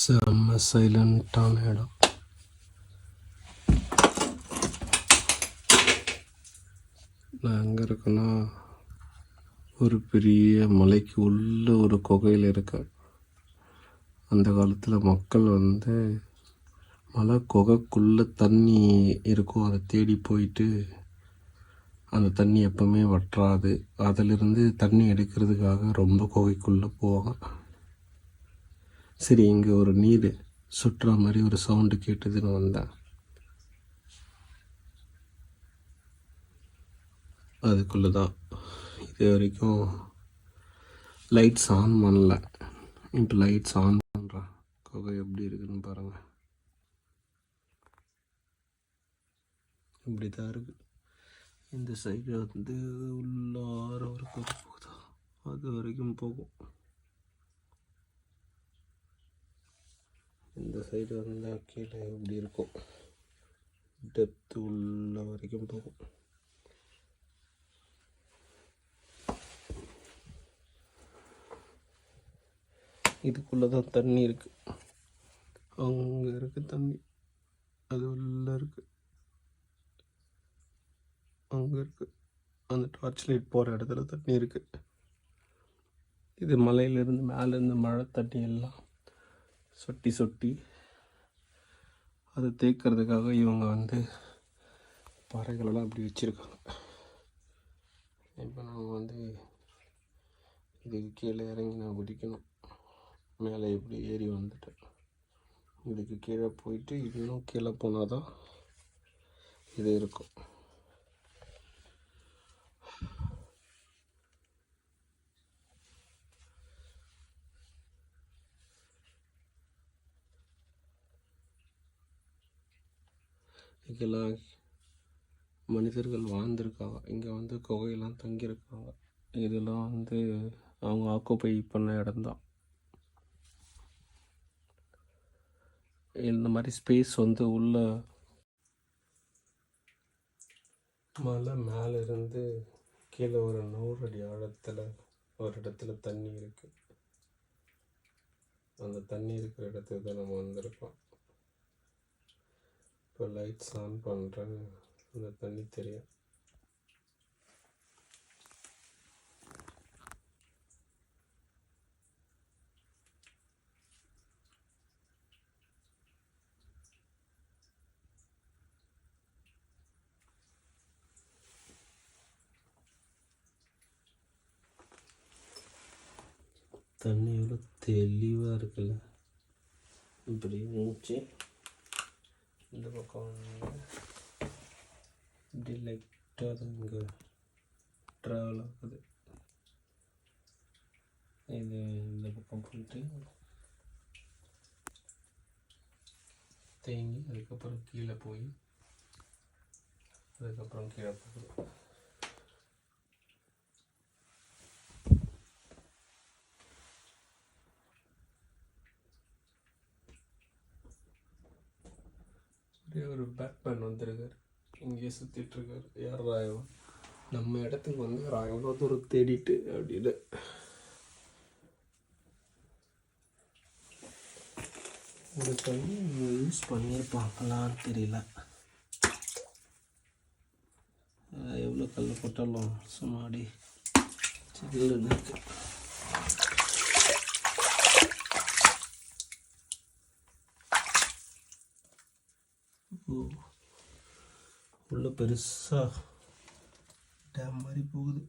செம்ம சைலண்ட்டான இடம். நான் எங்கே இருக்கேன்னா ஒரு பெரிய மலைக்கு உள்ள ஒரு குகையில் இருக்கேன். அந்த காலத்தில் மக்கள் வந்து மலை குகைக்குள்ளே தண்ணி இருக்கும். அதை தேடி போயிட்டு அந்த தண்ணி எப்பவுமே வற்றாது. அதிலிருந்து தண்ணி எடுக்கிறதுக்காக ரொம்ப குகைக்குள்ளே போவாங்க சரி இங்கே ஒரு நீர் சுற்றுற மாதிரி ஒரு சவுண்டு கேட்டதுன்னு வந்தேன். அதுக்குள்ளே தான் இது வரைக்கும் லைட்ஸ் ஆன் பண்ணல. இப்போ லைட்ஸ் ஆன் பண்ணுறேன் குகை எப்படி இருக்குன்னு பாருங்கள் இப்படி தான் இருக்குது இந்த சைடு வந்து உள்ளார ஒரு குகை போகுதா. அது வரைக்கும் போகும். இந்த சைடு வந்தால் கீழே எப்படி இருக்கும் டெப்த்து உள்ள வரைக்கும் போகும். இதுக்குள்ளே தான் தண்ணி இருக்குது அங்கே இருக்குது தண்ணி அது உள்ளே இருக்குது அங்கே இருக்குது அந்த டார்ச் லைட் போகிற இடத்துல தண்ணி இருக்குது இது மலையிலேருந்து மேலேருந்து மழை தண்ணி எல்லாம் சொட்டி சொட்டி. அதை தேய்க்கிறதுக்காக இவங்க வந்து பறைகளெல்லாம் அப்படி வச்சுருக்காங்க. இப்போ நாங்கள் வந்து இதுக்கு கீழே இறங்கி நான் குதிக்கணும். மேலே இப்படி ஏறி வந்துட்டேன். இதுக்கு கீழே போயிட்டு இன்னும் கீழே போனால் தான் இது இருக்கும். இங்கெல்லாம் மனிதர்கள் வாழ்ந்திருக்காங்க. இங்கே வந்து குகையெல்லாம் தங்கியிருக்காங்க. இதெல்லாம் வந்து அவங்க ஆக்குப்பை பண்ண இடம்தான். இந்த மாதிரி ஸ்பேஸ் வந்து உள்ள மலை மேலே இருந்து கீழே ஒரு நூறு அடி ஆழத்தில் ஒரு இடத்துல தண்ணி இருக்குது அந்த தண்ணி இருக்கிற இடத்துக்கு தான் நம்ம வந்திருக்கோம். இப்போ லைட்ஸ் ஆன் பண்ணுறேன் அந்த தண்ணி தெரியும். தண்ணி எவ்வளோ தெளிவாக இருக்குல்ல? இப்படி மூச்சு. இந்த பக்கம் வந்து இப்படி லைட்டாக தான் இங்கே ட்ராவல் ஆகுது. இது இந்த பக்கம் போயிட்டு தேங்கி அதுக்கப்புறம் கீழே போய் அதுக்கப்புறம் கீழே போகுது. அப்படியே ஒரு பேட்மேன் வந்திருக்காரு. இங்கேயே சுற்றிட்டுருக்கார் யார் ராயவன் நம்ம இடத்துக்கு வந்து ராயவனோ ஒரு தேடிட்டு அப்படின்னு. ஒரு தண்ணி யூஸ் பண்ணியிருப்பாங்களான்னு தெரியல. எவ்வளோ கல் போட்டாலும் சும்மாடி சில்லுன்னு இருக்குது உள்ள பெருசா டேம் மாதிரி போகுது.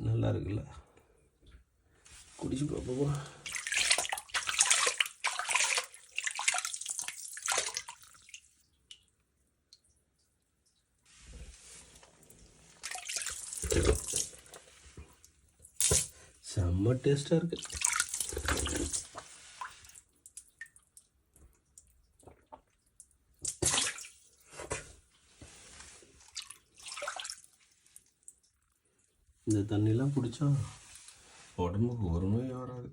நல்லா இருக்குல்ல? குடிச்சு பார்ப்போம். செம்ம டேஸ்ட்டாக இருக்கு. இந்த தண்ணிலாம் குடித்தா உடம்புக்கு ஒரு நோய் வராது.